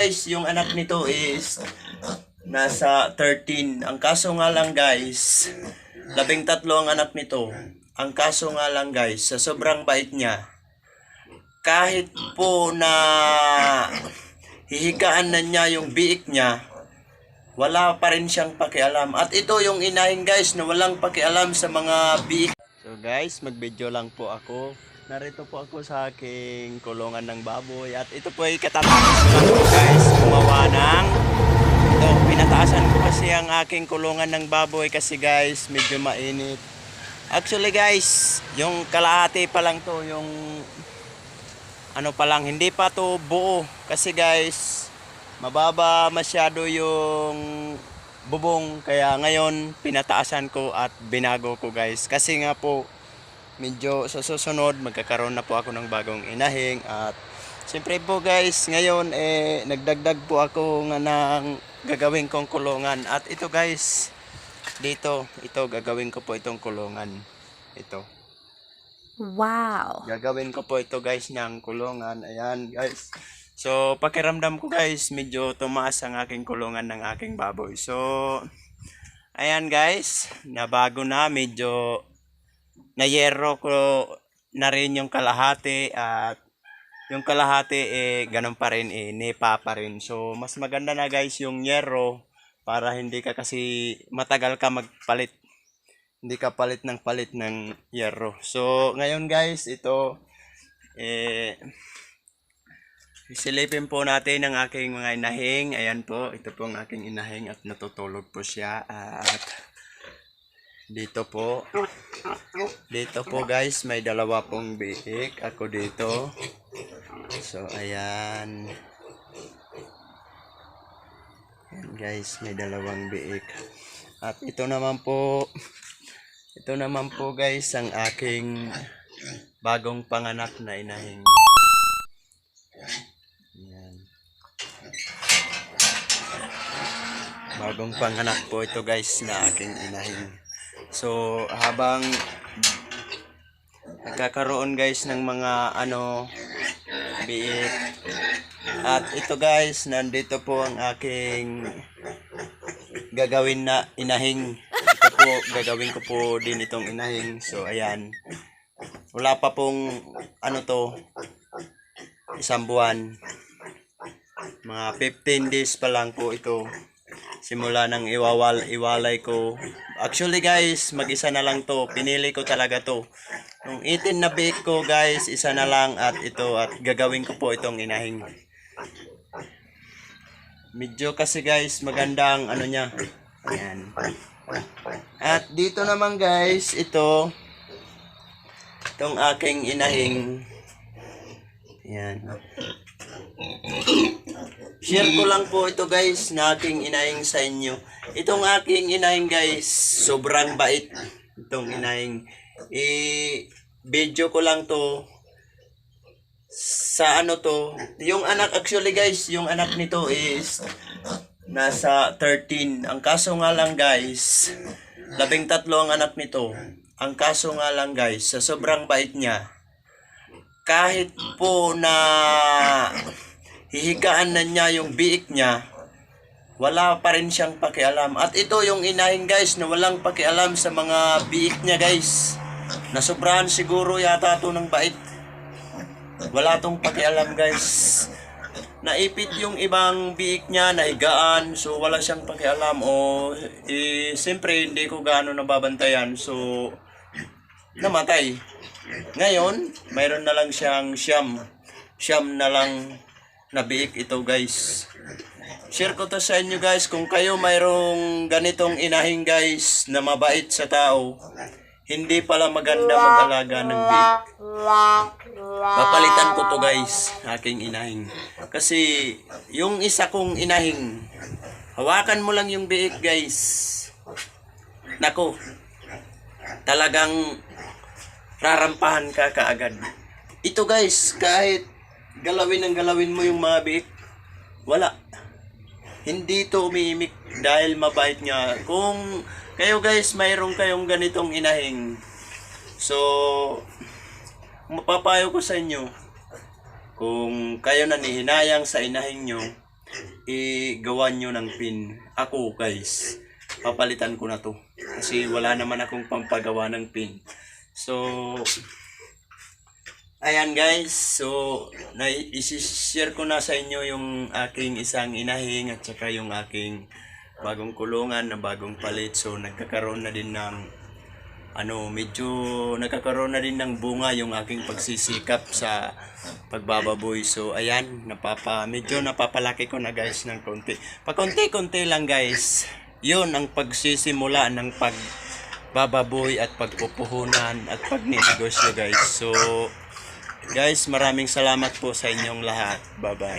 Guys, yung anak nito is nasa 13. Ang kaso nga lang guys, labing tatlo ang anak nito. Ang kaso nga lang guys, sa sobrang bait niya, kahit po na hihigaan na niya yung biik niya, wala pa rin siyang pakialam. At ito yung inahin guys na walang pakialam sa mga biik. So guys, mag-video lang po ako. Narito po ako sa aking kulungan ng baboy. At ito po ay katapos ko lang guys, gumawa ng ito, pinataasan ko kasi ang aking kulungan ng baboy kasi guys, medyo mainit. Actually guys, yung kalahati pa lang to, yung ano pa lang, hindi pa to buo. Kasi guys, mababa masyado yung bubong. Kaya ngayon, pinataasan ko at binago ko guys. Kasi nga po, medyo sa susunod, magkakaroon na po ako ng bagong inahing. At siyempre po guys, ngayon, eh, nagdagdag po ako nga ng gagawin kong kulungan. At ito guys, dito, ito, gagawin ko po itong kulungan. Ito. Wow. Gagawin ko po ito guys ng kulungan. Ayan guys. So pakiramdam ko guys, medyo tumaas ang aking kulungan ng aking baboy. So ayan guys, nabago na medyo nayero ko na rin yung kalahati at yung kalahati eh ganun pa rin eh nepa pa rin. So mas maganda na guys yung yero para hindi ka kasi matagal ka magpalit hindi ka palit ng palit ng yero. So, ngayon guys, ito, eh, isilipin po natin ang aking mga inahing. Ayan po, ito po ang aking inahing at natutulog po siya. At dito po, dito po guys, may dalawa pong biik. Ako dito. So, ayan. Ayan guys, may dalawang biik. At ito naman po, ito naman po guys ang aking bagong panganak na inahing. Yan. Bagong panganak po ito guys na aking inahing. So habang nagkakaroon guys ng mga ano biik at ito guys nandito po ang aking gagawin na inahing. Ito po gagawin ko po din itong inahing. So ayan. Wala pa pong ano to isang buwan. Mga 15 days pa lang po ito simula nang iwawal iwalay ko. Actually guys mag isa na lang to. Pinili ko talaga to. Yung 18 na bake ko guys isa na lang at ito at gagawin ko po itong inahing. Medyo kasi guys maganda ang ano niya. Ayan. At dito naman guys, ito. Itong aking inahing. Yan. Share ko lang po ito guys na aking inahing sa inyo. Itong aking inahing guys, sobrang bait. Itong inahing i video ko lang to sa ano to. Yung anak actually guys, yung anak nito is nasa 13. Ang kaso nga lang guys, labing tatlo ang anak nito. Ang kaso nga lang guys, sa sobrang bait niya, kahit po na hihigaan na niya yung biik niya, wala pa rin siyang pakialam. At ito yung inahin guys na walang pakialam sa mga biik niya guys. Nasobrahan siguro yata to ng bait. Wala tong pakialam guys naipit yung ibang biik niya, naigaan, so wala siyang pakialam o eh, siyempre hindi ko gaano nababantayan, so namatay. Ngayon, mayroon na lang siyang siyam. Siyam na lang na biik ito guys. Share ko to sa inyo guys, kung kayo mayroong ganitong inahing guys na mabait sa tao, hindi pala maganda mag-alaga ng biik. Papalitan ko to guys, aking inahing. Kasi yung isa kong inahing, hawakan mo lang yung biik guys. Nako, talagang rarampahan ka kaagad. Ito guys, kahit galawin ang galawin mo yung mga biik, wala. Hindi to umiimik dahil mabait niya. Kung kayo guys, mayroong kayong ganitong inahing, so, mapapayo ko sa inyo, kung kayo nanihinayang sa inahing nyo, igawan nyo ng pin. Ako guys, papalitan ko na to. Kasi wala naman akong pampagawa ng pin. So, ayan guys. So, na share ko na sa inyo yung aking isang inahing at saka yung aking bagong kulungan na bagong palit. So, nagkakaroon na din ng ano, medyo nagkakaroon na din ng bunga yung aking pagsisikap sa pagbababoy. So, ayan, napapa, medyo napapalaki ko na guys ng konti. Pa konti-konti lang guys. Yun ang pagsisimula ng pagbababoy at pagpupuhunan at pagninegosyo guys. So, guys, maraming salamat po sa inyong lahat. Bye-bye.